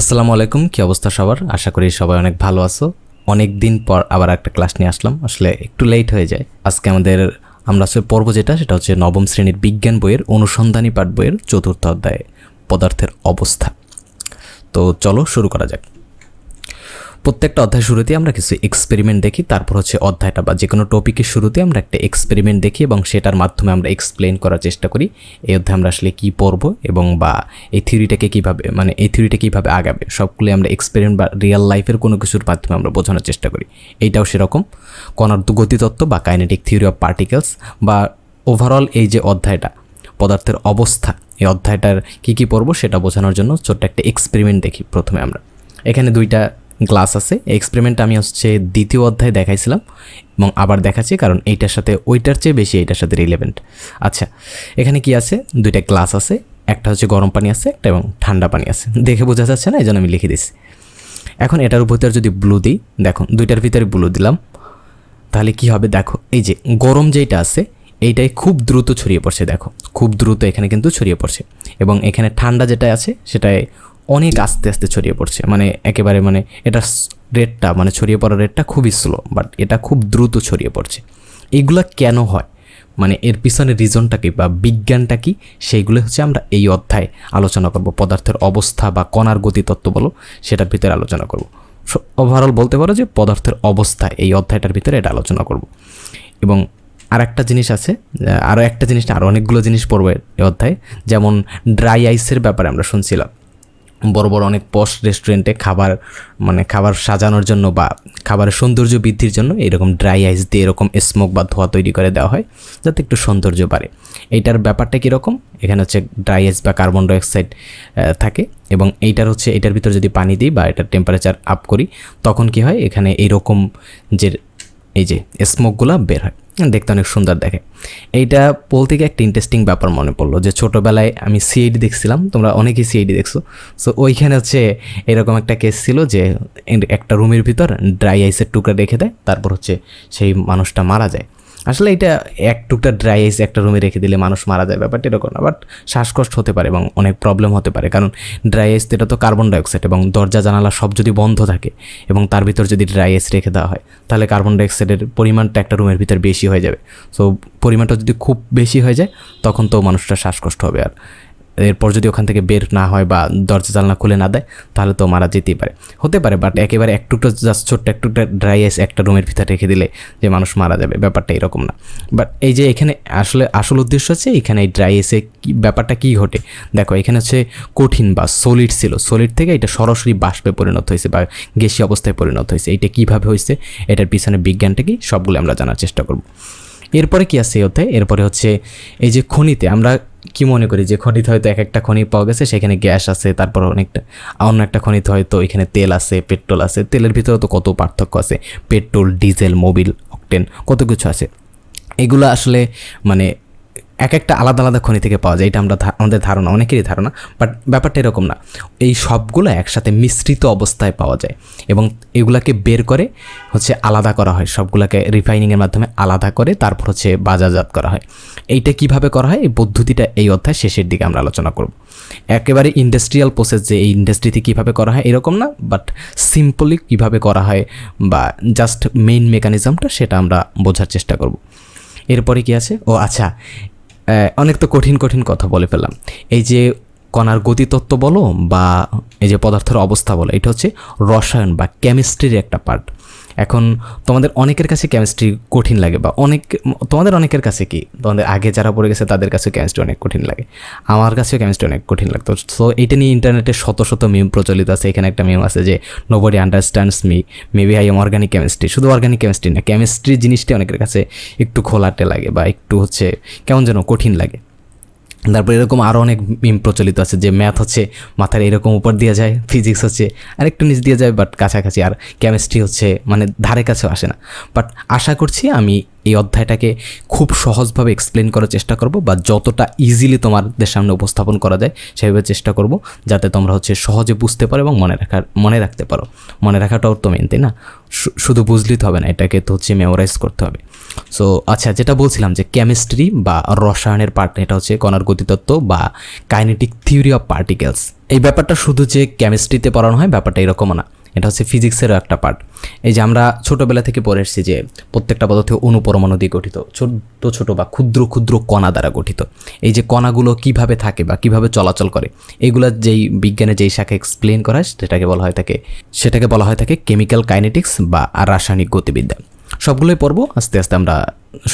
আসসালামু আলাইকুম, কী অবস্থা সবার? আশা করি সবাই অনেক ভালো আছো। অনেক দিন পর আবার একটা ক্লাস নিয়ে আসলাম। আসলে একটু লেট হয়ে যায়। আজকে আমাদের আমরা আসলে পর্ব যেটা, সেটা হচ্ছে নবম শ্রেণির বিজ্ঞান বইয়ের অনুসন্ধানী পাঠ বইয়ের চতুর্থ অধ্যায়ে পদার্থের অবস্থা। তো চলো শুরু করা যাক। প্রত্যেকটা অধ্যায় শুরুতে আমরা কিছু এক্সপেরিমেন্ট দেখি, তারপর হচ্ছে অধ্যায়টা বা যে কোনো টপিকের শুরুতে আমরা একটা এক্সপেরিমেন্ট দেখি এবং সেটার মাধ্যমে আমরা এক্সপ্লেন করার চেষ্টা করি এই অধ্যায়ে আমরা আসলে কী পড়ব এবং বা এই থিওরিটাকে কীভাবে মানে এই থিওরিটা কীভাবে আগাবে সবগুলো আমরা এক্সপেরিমেন্ট বা রিয়েল লাইফের কোনো কিছুর মাধ্যমে আমরা বোঝানোর চেষ্টা করি। এইটাও সেরকম। কণার গতিতত্ত্ব বা কাইনেটিক থিওরি অফ পার্টিকেলস বা ওভারঅল এই যে অধ্যায়টা, পদার্থের অবস্থা, এই অধ্যায়টার কী কী পড়ব সেটা বোঝানোর জন্য ছোট্ট একটা এক্সপেরিমেন্ট দেখি প্রথমে আমরা। এখানে দুইটা গ্লাস আছে। এক্সপেরিমেন্ট আমি হচ্ছে দ্বিতীয় অধ্যায়ে দেখাইছিলাম এবং আবার দেখাচ্ছি কারণ এইটার সাথে ওইটার চেয়ে বেশি এইটার সাথে রিলেভেন্ট আচ্ছা এখানে কি আছে? দুইটা গ্লাস আছে, একটা হচ্ছে গরম পানি আছে, একটা এবং ঠান্ডা পানি আছে। দেখে বোঝা যাচ্ছে না? এই জন্য আমি লিখে দিচ্ছি এখন এটার ভিতরে যদি ব্লু দিই দেখো দুইটার ভিতরে ব্লু দিলাম, তাহলে কি হবে? দেখো, এই যে গরম যেইটা আছে, এইটাই খুব দ্রুত ছড়িয়ে পড়ছে, দেখো। খুব দ্রুত এখানে কিন্তু ছড়িয়ে পড়ছে এবং এখানে ঠান্ডা যেটা আছে সেটাই অনেক আস্তে আস্তে ছড়িয়ে পড়ছে। মানে একেবারে মানে এটা রেটটা মানে ছড়িয়ে পড়ার রেটটা খুবই স্লো বাট এটা খুব দ্রুত ছড়িয়ে পড়ছে। এইগুলা কেন হয়? মানে এর পিছনে রিজনটা কি বা বিজ্ঞানটা কি? সেইগুলো হচ্ছে আমরা এই অধ্যায়ে আলোচনা করব। পদার্থের অবস্থা বা কণার গতিতত্ত্ব বলো, সেটার ভিতরে আলোচনা করব। ওভারঅল বলতে পারো যে পদার্থের অবস্থা, এই অধ্যায়টার ভিতরে এটা আলোচনা করব। এবং আর একটা জিনিস আছে আরও একটা জিনিস না আরও অনেকগুলো জিনিস পড়বে এই অধ্যায়ে। যেমন ড্রাই আইসের ব্যাপারে আমরা শুনছিলাম। বড় বড় অনেক পশ রেস্টুরেন্টে খাবার মানে খাবার সাজানোর জন্য বা খাবারের সৌন্দর্য বৃদ্ধির জন্য এরকম ড্রাই আইস দিয়ে এরকম স্মোক বা ধোয়া তৈরি করে দেওয়া হয়, যাতে একটু সৌন্দর্য বাড়ে। এইটার ব্যাপারটা কীরকম? এখানে হচ্ছে ড্রাই আইস বা কার্বন ডাইঅক্সাইড থাকে এবং এইটার হচ্ছে এটার ভিতর যদি পানি দিই বা এটার টেম্পারেচার আপ করি, তখন কি হয়? এখানে এইরকম যে, এই যে স্মোকগুলো বের হয়। দেখতে অনেক সুন্দর দেখে। এইটা বলতে গিয়ে একটা ইন্টারেস্টিং ব্যাপার মনে পড়ল যে ছোটোবেলায় আমি সিআইডি দেখছিলাম, তোমরা অনেকেই সিআইডি দেখছ। সো ওইখানে হচ্ছে এরকম একটা কেস ছিল যে একটা রুমের ভিতর ড্রাই আইসের টুকরা রেখে দেয়, তারপর হচ্ছে সেই মানুষটা মারা যায়। আসলে এটা এক টুকটা ড্রাই আইস একটা রুমে রেখে দিলে মানুষ মারা যায়, ব্যাপারটা এরকম না বাট শ্বাসকষ্ট হতে পারে এবং অনেক প্রবলেম হতে পারে। কারণ ড্রাই আইস এটা তো কার্বন ডাইঅক্সাইড এবং দরজা, জানালা সব যদি বন্ধ থাকে এবং তার ভিতর যদি ড্রাই আইস রেখে দেওয়া হয়, তাহলে কার্বন ডাইঅক্সাইডের পরিমাণটা একটা রুমের ভিতর বেশি হয়ে যাবে। সো পরিমাণটা যদি খুব বেশি হয়ে যায়, তখন তো মানুষটা শ্বাসকষ্ট হবে আর এরপর যদি ওখান থেকে বের না হয় বা দরজা জানলা খুলে না দেয়, তাহলে তো মারা যেতেই পারে। হতে পারে বাট একেবারে এক টুকটা জাস্ট ছোট্ট এক টুকটা ড্রাই আইস একটা রুমের ভিতরে রেখে দিলে যে মানুষ মারা যাবে। ব্যাপারটা এরকম না। বাট এই যে এখানে আসলে, আসল উদ্দেশ্য হচ্ছে এখানে এই ড্রাই আইসে ব্যাপারটা কী ঘটে? দেখো, এখানে হচ্ছে কঠিন বা সলিড ছিল। সলিড থেকে এটা সরাসরি বাষ্পে পরিণত হয়েছে বা গ্যাসি অবস্থায় পরিণত হয়েছে। এটা কীভাবে হয়েছে? এটার পিছনে বিজ্ঞানটা কি? সবগুলো আমরা জানার চেষ্টা করব। এরপরে কি আছে হতে এরপরে হচ্ছে এই যে খনিতে আমরা কি মনে করি যে খনিতে হয়তো এক একটা খনি পাওয়া গেছে, সেখানে গ্যাস আছে, তারপর অনেকটা অন্য একটা খনিতে হয়তো এখানে তেল আছে, পেট্রোল আছে, তেলের ভিতরে তো কত পার্থক্য আছে। পেট্রোল, ডিজেল, মোবিল, অকটেন, কত কিছু আছে। এগুলো আসলে মানে এক একটা আলাদা আলাদা খনি থেকে পাওয়া যায়, এটা আমরা আমাদের ধারণা, অনেকেরই ধারণা বাট ব্যাপারটা এরকম না। এই সবগুলো একসাথে মিশ্রিত অবস্থায় পাওয়া যায় এবং এগুলাকে বের করে হচ্ছে আলাদা করা হয়, সবগুলোকে রিফাইনিংয়ের মাধ্যমে আলাদা করে তারপর হচ্ছে বাজারজাত করা হয়। এইটা কীভাবে করা হয়? এই পদ্ধতিটা এই অধ্যায় শেষের দিকে আমরা আলোচনা করব। একেবারে ইন্ডাস্ট্রিয়াল প্রসেস যে এই ইন্ডাস্ট্রিতে কীভাবে করা হয় এরকম না বাট সিম্পলি কীভাবে করা হয় বা জাস্ট মেইন মেকানিজমটা সেটা আমরা বোঝার চেষ্টা করব। এরপরে কি আছে? ও আচ্ছা অনেক তো কঠিন কঠিন কথা বলে ফেললাম। এই যে কণার গতিতত্ত্ব বলো বা এই যে পদার্থের অবস্থা বলো, এটা হচ্ছে রসায়ন বা কেমিস্ট্রির একটা পার্ট এখন তোমাদের অনেকের কাছে কেমিস্ট্রি কঠিন লাগে বা অনেক, তোমাদের অনেকের কাছে কি? তোমাদের আগে যারা পড়ে গেছে তাদের কাছে কেমিস্ট্রি অনেক কঠিন লাগে। আমার কাছেও কেমিস্ট্রি অনেক কঠিন লাগতো। সো এইটা নিয়ে ইন্টারনেটে শত শত মিম প্রচলিত আছে। এখানে একটা মিম আছে যে nobody understands me maybe I am organic chemistry শুধু অর্গানিক কেমিস্ট্রি না কেমিস্ট্রি জিনিসটা অনেকের কাছে একটু খোলাটে লাগে বা একটু হচ্ছে কেমন যেন কঠিন লাগে। তারপর এরকম আরও অনেক মিম প্রচলিত আছে, যে ম্যাথ হচ্ছে মাথার এরকম উপর দিয়ে যায় ফিজিক্স হচ্ছে আর একটু নিচ দিয়ে যায় বাট কাছাকাছি, আর কেমিস্ট্রি হচ্ছে মানে ধারে কাছেও আসে না। বাট আশা করছি আমি এই অধ্যায়টাকে খুব সহজভাবে এক্সপ্লেন করার চেষ্টা করব, বা যতটা ইজিলি তোমাদের সামনে উপস্থাপন করা যায়, সেভাবে চেষ্টা করব, যাতে তোমরা হচ্ছে সহজে বুঝতে পারো এবং মনে রাখার, মনে রাখতে পারো। মনে রাখাটাও তো মেন তাই না? শুধু বুঝলেই তো হবে না, এটাকে তো হচ্ছে মেমোরাইজ করতে হবে। সো আচ্ছা যেটা বলছিলাম যে কেমিস্ট্রি বা রসায়নের পার্ট এটা হচ্ছে কণার গতিতত্ত্ব বা কাইনেটিক থিওরি অফ পার্টিকেলস এই ব্যাপারটা শুধু যে কেমিস্ট্রিতে পড়ানো হয়, ব্যাপারটা এরকমও না। এটা হচ্ছে ফিজিক্সেরও একটা পার্ট এই যে আমরা ছোটোবেলা থেকে পড়ে এসেছি যে প্রত্যেকটা পদার্থ অনুপরমাণু দিয়ে গঠিত ছোট ছোট বা ক্ষুদ্র ক্ষুদ্র কণা দ্বারা গঠিত। এই যে কণাগুলো কীভাবে থাকে বা কীভাবে চলাচল করে, এগুলো যেই বিজ্ঞানে যেই শাখা এক্সপ্লেন করা হয়, সেটাকে বলা হয় থাকে, সেটাকে বলা হয় থাকে কেমিক্যাল কাইনেটিক্স বা রাসায়নিক গতিবিদ্যা। সবগুলোই পড়ব। আস্তে আস্তে আমরা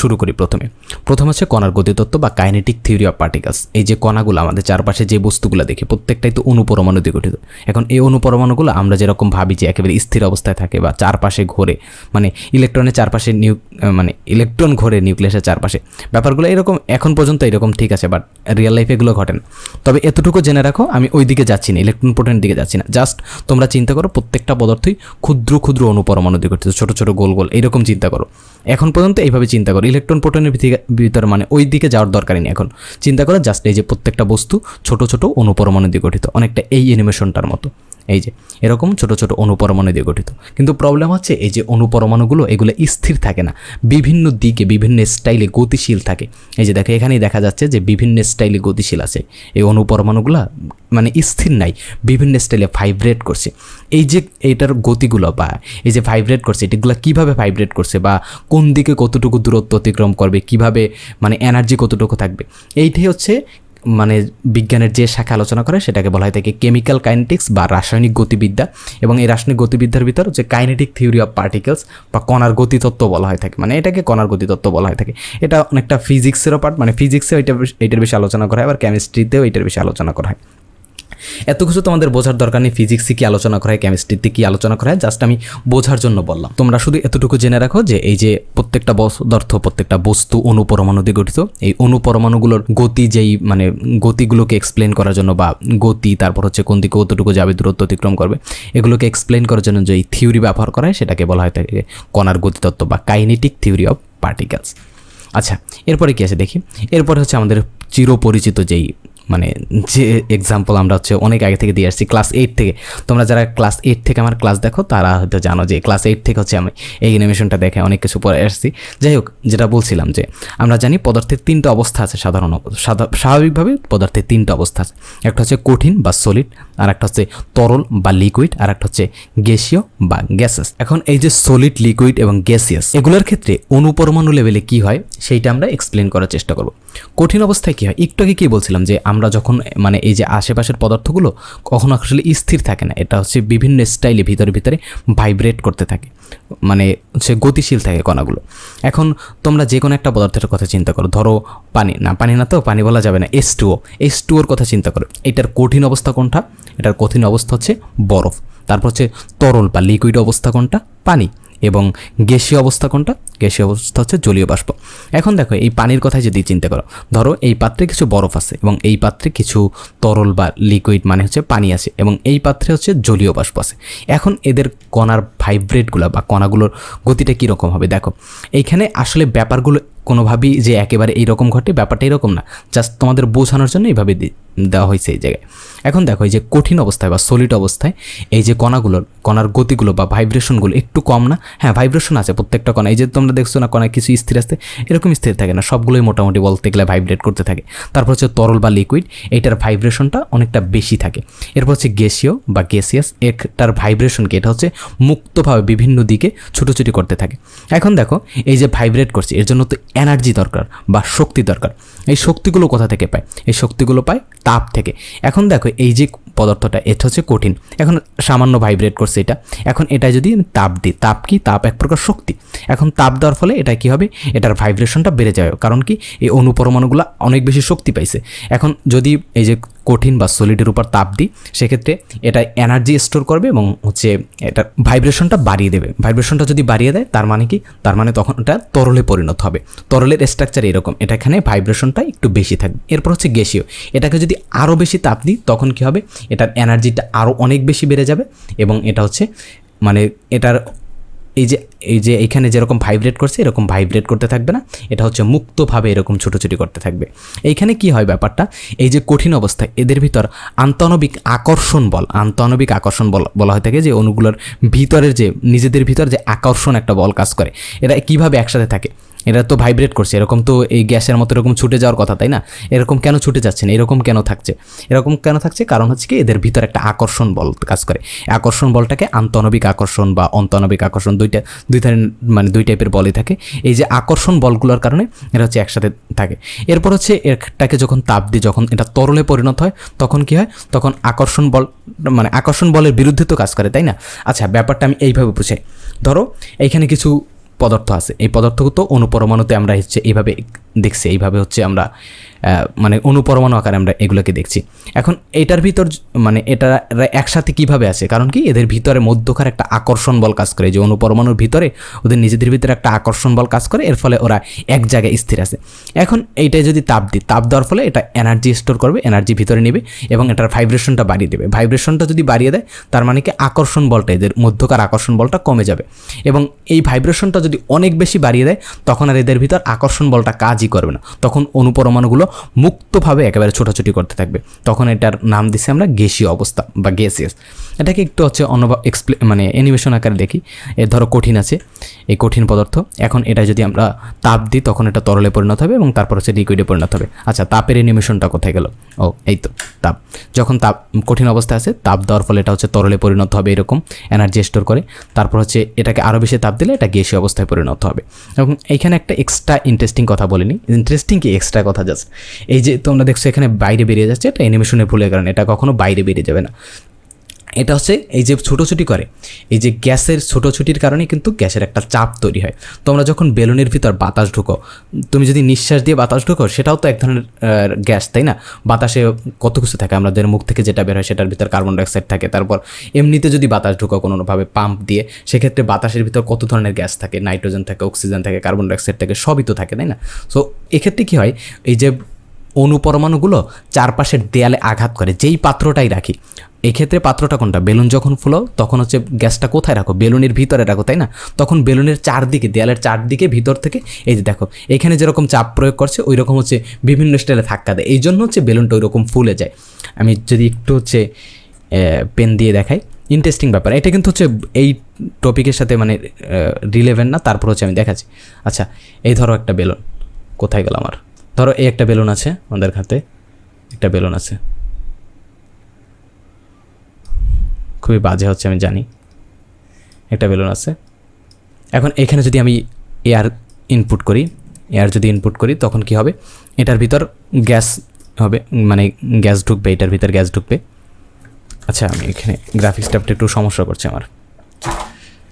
শুরু করি প্রথমে। প্রথম আছে কণার গতিতত্ত্ব বা কাইনেটিক থিওরি অফ পার্টিকেলস। এই যে কণাগুলো আমাদের চারপাশে যে বস্তুগুলো দেখি, প্রত্যেকটাই তো অনুপরমাণু দিয়ে গঠিত। এখন এই অনুপরমাণুগুলো আমরা যেরকম ভাবি যে একেবারে স্থির অবস্থায় থাকে বা চারপাশে ঘোরে মানে ইলেকট্রনের চারপাশে নিউ মানে ইলেকট্রন ঘোরে নিউক্লিয়াসের চারপাশে। ব্যাপারগুলো এরকম এখন পর্যন্ত এরকম ঠিক আছে, বাট রিয়েল লাইফে এগুলো ঘটে না। তবে এতটুকু জেনে রাখো, আমি ওই দিকে যাচ্ছি না, ইলেকট্রন প্রোটনের দিকে যাচ্ছি না। জাস্ট তোমরা চিন্তা করো, প্রত্যেকটা পদার্থই ক্ষুদ্র ক্ষুদ্র অনুপরমাণু দিয়ে গঠিত, ছোটো ছোটো গোল গোল, এরকম চিন্তা করো। এখন পর্যন্ত এইভাবে চিন্তা করো ইলেকট্রন প্রোটনের ভিতরে মানে ওই দিকে যাওয়ার দরকারই নেই এখন। চিন্তা করো জাস্ট এই যে প্রত্যেকটা বস্তু ছোট ছোট, অনুপরমাণু দিয়ে গঠিত অনেকটা এই অ্যানিমেশনটার মতো। এই যে, এরকম ছোট ছোট অনুপরমাণু দিয়ে গঠিত। কিন্তু প্রবলেম হচ্ছে এই যে অনুপরমাণুগুলো, এগুলো স্থির থাকে না। বিভিন্ন দিকে, বিভিন্ন স্টাইলে গতিশীল থাকে। এই যে দেখো, এখানেই দেখা যাচ্ছে যে বিভিন্ন স্টাইলে গতিশীল আছে। এই অনুপরমাণুগুলো মানে স্থির নাই, বিভিন্ন স্টাইলে ভাইব্রেট করছে। এই যে এইটার গতিগুলো বা এই যে ভাইব্রেট করছে এটিগুলো কীভাবে ভাইব্রেট করছে বা কোন দিকে কতটুকু দূরত্ব অতিক্রম করবে, কীভাবে মানে এনার্জি কতটুকু থাকবে, এইটাই হচ্ছে মানে বিজ্ঞানের যে শাখা আলোচনা করে সেটাকে বলা হয় থাকে কেমিক্যাল কাইনেটিক্স বা রাসায়নিক গতিবিদ্যা এবং এই রাসায়নিক গতিবিদ্যার ভিতর যে কাইনেটিক থিওরি অফ পার্টিকেলস বা কণার গতিতত্ত্ব বলা হয় থাকে। মানে এটাকে কণার গতিতত্ত্ব বলা হয় থাকে। এটা অনেকটা ফিজিক্সেরও পার্ট মানে ফিজিক্সেও এটা এটার বেশি আলোচনা করা হয়, আবার কেমিস্ট্রিতেও এটার বেশি আলোচনা করা হয়। এত কিছু তোমাদের বোঝার দরকার নেই ফিজিক্সে কী আলোচনা করা হয় কেমিস্ট্রিতে কি আলোচনা করা হয় জাস্ট আমি বোঝার জন্য বললাম। তোমরা শুধু এতটুকু জেনে রাখো যে এই যে প্রত্যেকটা পদার্থ প্রত্যেকটা বস্তু অনুপরমাণু দিয়ে গঠিত, এই অনুপরমাণুগুলোর গতি যেই মানে গতিগুলোকে এক্সপ্লেন করার জন্য বা গতি, তারপর হচ্ছে কোন দিকে কতটুকু যাবে, দূরত্ব অতিক্রম করবে, এগুলোকে এক্সপ্লেন করার জন্য যে থিওরি ব্যবহার করা হয়, সেটাকে বলা হয় থাকে কণার গতিতত্ত্ব বা কাইনেটিক থিওরি অফ পার্টিকেলস আচ্ছা এরপরে কী আছে দেখি? এরপরে হচ্ছে আমাদের চিরপরিচিত যেই মানে যে এক্সাম্পল আমরা হচ্ছে অনেক আগে থেকে দিয়ে আসছি ক্লাস এইট থেকে। তোমরা যারা ক্লাস এইট থেকে আমার ক্লাস দেখো, তারা হয়তো জানো যে ক্লাস এইট থেকে হচ্ছে আমি এই অ্যানিমেশনটা দেখে অনেক কিছু পরে আসছি। যাই হোক, যেটা বলছিলাম যে আমরা জানি পদার্থের তিনটা অবস্থা আছে সাধারণ স্বাভাবিকভাবে পদার্থের তিনটা অবস্থা আছে। একটা হচ্ছে কঠিন বা সলিড আর একটা হচ্ছে তরল বা লিকুইড আর একটা হচ্ছে গ্যাসীয় বা গ্যাসেস এখন এই যে সলিড লিকুইড এবং গ্যাসিয়াস এগুলোর ক্ষেত্রে অনুপরমাণু লেভেলে কি হয়, সেইটা আমরা এক্সপ্লেন করার চেষ্টা করব। কঠিন অবস্থায় কি হয়? একটু আগে কি বলছিলাম যে আমরা যখন মানে এই যে আশেপাশের পদার্থগুলো কখনো আসলে স্থির থাকে না, এটা হচ্ছে বিভিন্ন স্টাইলে ভিতরে ভিতরে ভাইব্রেট করতে থাকে মানে হচ্ছে গতিশীল থাকে কণাগুলো। এখন তোমরা যে কোনো একটা পদার্থের কথা চিন্তা করো, ধরো পানি, না পানি না তো পানি বলা যাবে না, এস টুও এস টুওর কথা চিন্তা করো, এটার কঠিন অবস্থা কোনটা? এটার কঠিন অবস্থা হচ্ছে বরফ, তারপর হচ্ছে তরল বা লিকুইড অবস্থা কোনটা? পানি, এবং গ্যাসীয় অবস্থা কোনটা? গ্যাসীয় অবস্থা হচ্ছে জলীয় বাষ্প। এখন দেখো, এই পানির কথাই যদি চিন্তা করো, ধরো এই পাত্রে কিছু বরফ আছে এবং এই পাত্রে কিছু তরল বা লিকুইড মানে হচ্ছে পানি আছে এবং এই পাত্রে হচ্ছে জলীয় বাষ্প আছে। এখন এদের কণার ভাইব্রেটগুলো বা কণাগুলোর গতিটা কীরকম হবে দেখো, এইখানে আসলে ব্যাপারগুলো কোনোভাবেই যে একেবারে এইরকম ঘটে ব্যাপারটা এরকম না জাস্ট তোমাদের বোঝানোর জন্য এইভাবে দেওয়া হয়েছে এই জায়গায়। এখন দেখো, এই যে কঠিন অবস্থায় বা সলিড অবস্থায় এই যে কণাগুলোর, কণার গতিগুলো বা ভাইব্রেশনগুলো একটু কম না হ্যাঁ ভাইব্রেশন আছে প্রত্যেকটা কণা এই যে তোমরা দেখছ না কণায় কিছু স্থির আছে? এরকম স্থির থাকে না, সবগুলোই মোটামুটি বলতে গেলে ভাইব্রেট করতে থাকে। তারপর হচ্ছে তরল বা লিকুইড এইটার ভাইব্রেশনটা অনেকটা বেশি থাকে। এরপর হচ্ছে গ্যাসীয় বা গ্যাসিয়াস এটার ভাইব্রেশনকে এটা হচ্ছে মুক্তভাবে বিভিন্ন দিকে ছুটোছুটি করতে থাকে। এখন দেখো, এই যে ভাইব্রেট করছে, এর জন্য তো এনার্জি দরকার বা শক্তি দরকার। এই শক্তিগুলো কোথা থেকে পায়? এই শক্তিগুলো পায় তাপ থেকে। এখন দেখো, এই যে পদার্থটা, এটা হচ্ছে কঠিন। এখন সামান্য ভাইব্রেট করছে এটা। এখন এটা যদি তাপ দিই, তাপ কি? তাপ এক প্রকার শক্তি। এখন তাপ দেওয়ার ফলে এটা কি হবে? এটার ভাইব্রেশনটা বেড়ে যাবে কারণ কি? এই অনুপরমাণুগুলো অনেক বেশি শক্তি পাইছে। এখন যদি এই যে কঠিন বা সলিডের উপর তাপ দিই, সেক্ষেত্রে এটা এনার্জি স্টোর করবে এবং হচ্ছে এটা ভাইব্রেশনটা বাড়িয়ে দেবে। ভাইব্রেশনটা যদি বাড়িয়ে দেয়, তার মানে কি? তার মানে তখন এটা তরলে পরিণত হবে। তরলের স্ট্রাকচার এরকম। এটা এখানে ভাইব্রেশনটা একটু বেশি থাকবে। এরপর হচ্ছে গ্যাসীয়। এটাকে যদি আরও বেশি তাপ দিই, তখন কি হবে? এটার এনার্জিটা আরও অনেক বেশি বেড়ে যাবে এবং এটা হচ্ছে মানে এটার এই যে এই যে এখানে যেরকম ভাইব্রেট করছে, এরকম ভাইব্রেট করতে থাকবে না। এটা হচ্ছে মুক্তভাবে এরকম ছোটোছুটি করতে থাকবে। এইখানে কি হয় ব্যাপারটা? এই যে কঠিন অবস্থায় এদের ভিতর আন্তনবিক আকর্ষণ বল, আন্তনবিক আকর্ষণ বল, বলা হয়ে থাকে যে অণুগুলোর ভিতরের যে, নিজেদের ভিতর যে আকর্ষণ একটা বল কাজ করে। এরা কীভাবে একসাথে থাকে? এরা তো ভাইব্রেট করছে, এরকম তো এই গ্যাসের মতো এরকম ছুটে যাওয়ার কথা, তাই না? এরকম কেন ছুটে যাচ্ছে না? এরকম কেন থাকছে? এরকম কেন থাকছে? কারণ হচ্ছে কি, এদের ভিতর একটা আকর্ষণ বল কাজ করে। আকর্ষণ বলটাকে আন্তনবিক আকর্ষণ বা অন্তনবিক আকর্ষণ, দুইটা দুই ধরনের মানে দুই টাইপের বলই থাকে। এই যে আকর্ষণ বলগুলোর কারণে এরা হচ্ছে একসাথে থাকে। এরপর হচ্ছে এরটাকে যখন তাপ দিয়ে যখন এটা তরলে পরিণত হয়, তখন কি হয়? তখন আকর্ষণ বল মানে আকর্ষণ বলের বিরুদ্ধে তো কাজ করে, তাই না? আচ্ছা ব্যাপারটা আমি এইভাবে বুঝাই। ধরো, এইখানে কিছু পদার্থ আছে। এই পদার্থগুলো তো অনুপরমাণুতে আমরা হচ্ছে এইভাবে দেখছি, এইভাবে হচ্ছে আমরা মানে অনুপরমাণু আকারে আমরা এগুলোকে দেখছি। এখন এটার ভিতর মানে এটা একসাথে কীভাবে আছে? কারণ কি এদের ভিতরে মধ্যকার একটা আকর্ষণ বল কাজ করে যে অনুপরমাণুর ভিতরে ওদের নিজেদের ভিতরে একটা আকর্ষণ বল কাজ করে, এর ফলে ওরা এক জায়গায় স্থির আছে। এখন এইটাই যদি তাপ দিই, তাপ দেওয়ার ফলে এটা এনার্জি স্টোর করবে এনার্জি ভিতরে নেবে এবং এটার ভাইব্রেশনটা বাড়িয়ে দেবে। ভাইব্রেশনটা যদি বাড়িয়ে দেয়, তার মানে কি আকর্ষণ বলটা, এদের মধ্যকার আকর্ষণ বলটা কমে যাবে। এবং এই ভাইব্রেশনটা যদি অনেক বেশি বাড়িয়ে দেয়, তখন আর এদের ভিতর আকর্ষণ বলটা কাজই করবে না। তখন অনুপরমাণুগুলো মুক্তভাবে একেবারে ছোটাছুটি করতে থাকবে। তখন এটার নাম দিছি আমরা গ্যাসীয় অবস্থা বা গ্যাসিয়াস। এটাকে একটু হচ্ছে অন্য এক্সপ্লে মানে অ্যানিমেশন আকারে দেখি। এ ধরো কঠিন আছে, এই কঠিন পদার্থ। এখন এটা যদি আমরা তাপ দিই, তখন এটা তরলে পরিণত হবে এবং তারপর হচ্ছে লিকুইডে পরিণত হবে। আচ্ছা তাপের অ্যানিমেশনটা কোথায় গেল? ও, এই তো, তাপ। যখন তাপ, কঠিন অবস্থায় আছে, তাপ দেওয়ার ফলে এটা হচ্ছে তরলে পরিণত হবে এরকম এনার্জি স্টোর করে। তারপর হচ্ছে এটাকে আরও বেশি তাপ দিলে এটা গ্যাসীয় অবস্থায় পরিণত হবে। এবং এইখানে একটা এক্সট্রা ইন্টারেস্টিং কথা বলিনি ইন্টারেস্টিং কি এক্সট্রা কথা জাস্ট এই যে তোমরা দেখছ এখানে বাইরে বেরিয়ে যাচ্ছে, এটা অ্যানিমেশনের ভুলের কারণে। এটা কখনো বাইরে বেরিয়ে যাবে না। এটা হচ্ছে এই যে ছোটোছুটি করে, এই যে গ্যাসের ছোটোছুটির কারণে কিন্তু গ্যাসের একটা চাপ তৈরি হয়। তোমরা যখন বেলুনের ভিতর বাতাস ঢুকো, তুমি যদি নিঃশ্বাস দিয়ে বাতাস ঢুকো, সেটাও তো এক ধরনের গ্যাস, তাই না? বাতাসে কত কিছু থাকে, আমাদের মুখ থেকে যেটা বের হয় সেটার ভিতর কার্বন ডাইঅক্সাইড থাকে, তারপর এমনিতে যদি বাতাস ঢুকো কোনোভাবে পাম্প দিয়ে, সেক্ষেত্রে বাতাসের ভিতর কত ধরনের গ্যাস থাকে? নাইট্রোজেন থাকে, অক্সিজেন থাকে, কার্বন ডাইঅক্সাইড থাকে, সবই তো থাকে, তাই না? সো এক্ষেত্রে কী হয়, এই যে অনুপরমাণুগুলো চারপাশের দেয়ালে আঘাত করে, যেই পাত্রটাই রাখি এই ক্ষেত্রে পাত্রটা কোনটা? বেলুন যখন ফুলো, তখন হচ্ছে গ্যাসটা কোথায় রাখো? বেলুনের ভিতরে রাখো, তাই না? তখন বেলুনের চারদিকে, দেয়ালের চারদিকে, ভিতর থেকে, এই যে দেখো, এখানে যেরকম চাপ প্রয়োগ করছে ওই রকম হচ্ছে বিভিন্ন স্টাইলে ধাক্কা দেয়। এই জন্য হচ্ছে বেলুনটা ওই রকম ফুলে যায়। আমি যদি একটু হচ্ছে পেন দিয়ে দেখাই। ইন্টারেস্টিং ব্যাপার। এটা কিন্তু হচ্ছে এই টপিকের সাথে মানে রিলেভেন্ট না, তারপর হচ্ছে আমি দেখাচ্ছি। আচ্ছা এই ধরো একটা বেলুন। কোথায় গেল আমার? ধরো এই একটা বেলুন আছে আমাদের হাতে। একটা বেলুন আছে। খুবই বাজে হচ্ছে, আমি জানি। একটা বেলুন আছে। এখন এখানে যদি আমি এয়ার ইনপুট করি এয়ার যদি ইনপুট করি, তখন কি হবে? এটার ভিতর গ্যাস হবে মানে গ্যাস ঢুকবে, এটার ভিতর গ্যাস ঢুকবে। আচ্ছা আমি এখানে গ্রাফিক্স গ্রাফিক্সটা একটু সমস্যা করছে আমার।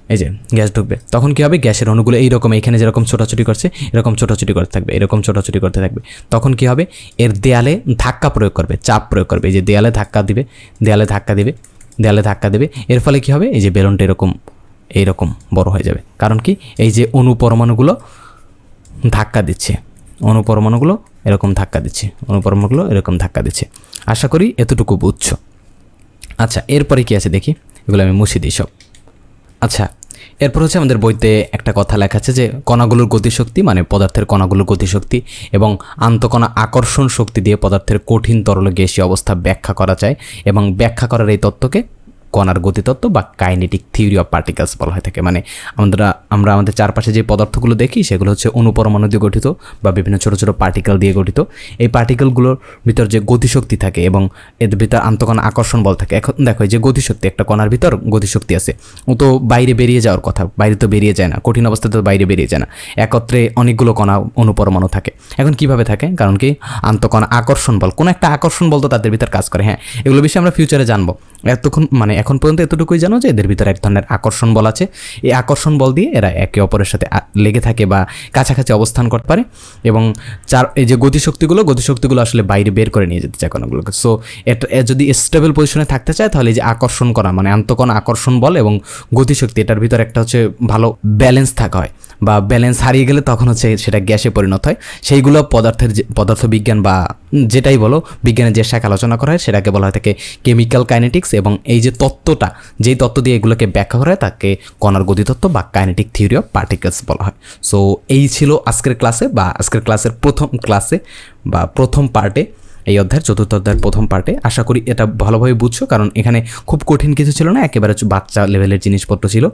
এই যে গ্যাস ঢুকবে। তখন কি হবে? গ্যাসের অণুগুলো এইরকম এইখানে যেরকম ছোটাছুটি করছে, এরকম ছোটাছুটি করতে থাকবে, এরকম ছোটাছুটি করতে থাকবে। তখন কি হবে? এর দেয়ালে ধাক্কা প্রয়োগ করবে, চাপ প্রয়োগ করবে। এই যে দেয়ালে ধাক্কা দিবে, দেয়ালে ধাক্কা দিবে। দেয়ালে ধাক্কা দেবে। এর ফলে কি হবে? এই যে বেলুনটা এরকম, এইরকম বড় হয়ে যাবে। কারণ কি? এই যে অনুপরমাণুগুলো ধাক্কা দিচ্ছে। অনুপরমাণুগুলো এরকম ধাক্কা দিচ্ছে। অনুপরমাণুগুলো এরকম ধাক্কা দিচ্ছে। আশা করি এতটুকু বুঝছ। আচ্ছা এরপরে কি আছে দেখি? এগুলো আমি মুছে দিই সব। আচ্ছা এরপর হচ্ছে আমাদের বইতে একটা কথা লেখা আছে যে কণাগুলোর গতিশক্তি মানে পদার্থের কণাগুলোর গতিশক্তি এবং আন্তকণা আকর্ষণ শক্তি দিয়ে পদার্থের কঠিন তরল গ্যাসীয় অবস্থা ব্যাখ্যা করা যায় এবং ব্যাখ্যা করার এই তত্ত্বকে কণার গতিতত্ত্ব বা কাইনেটিক থিওরি অফ পার্টিকেলস বলা হয়ে থাকে। মানে আমরা আমরা আমাদের চারপাশে যে পদার্থগুলো দেখি, সেগুলো হচ্ছে অনুপরমাণু দিয়ে গঠিত বা বিভিন্ন ছোটো ছোটো পার্টিকেল দিয়ে গঠিত। এই পার্টিকেলগুলোর ভিতর যে গতিশক্তি থাকে এবং এর ভিতর আন্তকণা আকর্ষণ বল থাকে। এখন দেখো যে গতিশক্তি, একটা কণার ভিতর গতিশক্তি আছে। ও তো বাইরে বেরিয়ে যাওয়ার কথা, বাইরে তো বেরিয়ে যায় না, কঠিন অবস্থাতে তো বাইরে বেরিয়ে যায় না। একত্রে অনেকগুলো কণা অনুপরমাণু থাকে। এখন কীভাবে থাকে? কারণ কি? আন্তকণা আকর্ষণ বল, কোনো একটা আকর্ষণ বল তো তাদের ভিতর কাজ করে। হ্যাঁ এগুলো বিষয়ে আমরা ফিউচারে জানব। এতক্ষণ মানে এখন পর্যন্ত এতটুকুই জানো যে এদের ভিতরে এক ধরনের আকর্ষণ বল আছে। এই আকর্ষণ বল দিয়ে এরা একে অপরের সাথে লেগে থাকে বা কাছাকাছি অবস্থান করতে পারে এবং চার এই যে গতিশক্তিগুলো গতিশক্তিগুলো আসলে বাইরে বের করে নিয়ে যেতে চায় কণাগুলোকে সো এটা যদি স্টেবল পজিশনে থাকতে চায়, তাহলে এই যে আকর্ষণ করা মানে আন্তকণ আকর্ষণ বল এবং গতিশক্তি, এটার ভিতরে একটা হচ্ছে ভালো ব্যালেন্স থাকা হয় বা ব্যালেন্স হারিয়ে গেলে তখন হচ্ছে সেটা গ্যাসে পরিণত হয়। সেইগুলো পদার্থের যে পদার্থ বিজ্ঞান বা যেটাই বলো, বিজ্ঞানের যে শাখা আলোচনা করা হয়, সেটাকে বলা হয় থাকে কেমিক্যাল কাইনেটিক্স কাইনেটিক্স এবং এই যে তত্ত্বটা, যেই তত্ত্ব দিয়ে এগুলোকে ব্যাখ্যা করে তাকে কণার গতিতত্ত্ব বা কাইনেটিক থিওরি অফ পার্টিকেলস বলা হয়। সো এই ছিল আজকের ক্লাসে বা আজকের ক্লাসের প্রথম ক্লাসে বা প্রথম পার্টে এই অধ্যায়ের চতুর্থ অধ্যায়ের প্রথম পার্টে। আশা করি এটা ভালোভাবে বুঝছ, কারণ এখানে খুব কঠিন কিছু ছিল না, একেবারে বাচ্চা লেভেলের জিনিসপত্র ছিল।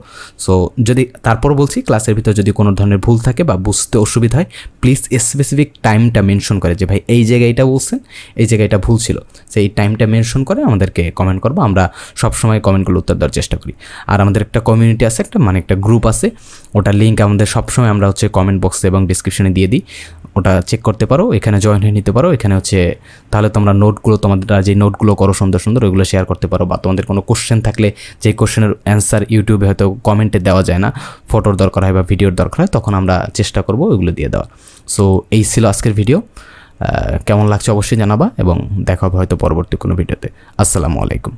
সো যদি তারপর বলছি ক্লাসের ভিতর যদি কোনো ধরনের ভুল থাকে বা বুঝতে অসুবিধা হয় প্লিজ স্পেসিফিক টাইমটা মেনশন করে যে, ভাই, এই জায়গায় এটা বলছেন, এই জায়গায় এটা ভুল ছিল। সেই টাইমটা মেনশন করে আমাদেরকে কমেন্ট করব, আমরা সবসময় কমেন্টগুলো উত্তর দেওয়ার চেষ্টা করি। আর আমাদের একটা কমিউনিটি আছে, একটা মানে একটা গ্রুপ আছে ওটার লিঙ্ক আমাদের সবসময় আমরা হচ্ছে কমেন্ট বক্সে এবং ডিসক্রিপশনে দিয়ে দিই। ওটা চেক করতে পারো, এখানে জয়েন হয়ে নিতে পারো, এখানে হচ্ছে তাহলে তোমরা নোটগুলো তোমাদের যে নোটগুলো করো সুন্দর সুন্দর, ওইগুলো শেয়ার করতে পারো। বা তোমাদের কোনো কোশ্চেন থাকলে যে কোশ্চেনের অ্যান্সার ইউটিউবে হয়তো কমেন্টে দেওয়া যায় না ফটোর দরকার হয় বা ভিডিওর দরকার হয়, তখন আমরা চেষ্টা করব ওইগুলো দিয়ে দেওয়া সো এই ছিল আজকের ভিডিও কেমন লাগছে অবশ্যই জানাবা এবং দেখা হবে হয়তো পরবর্তী কোনো ভিডিওতে আসসালামু আলাইকুম।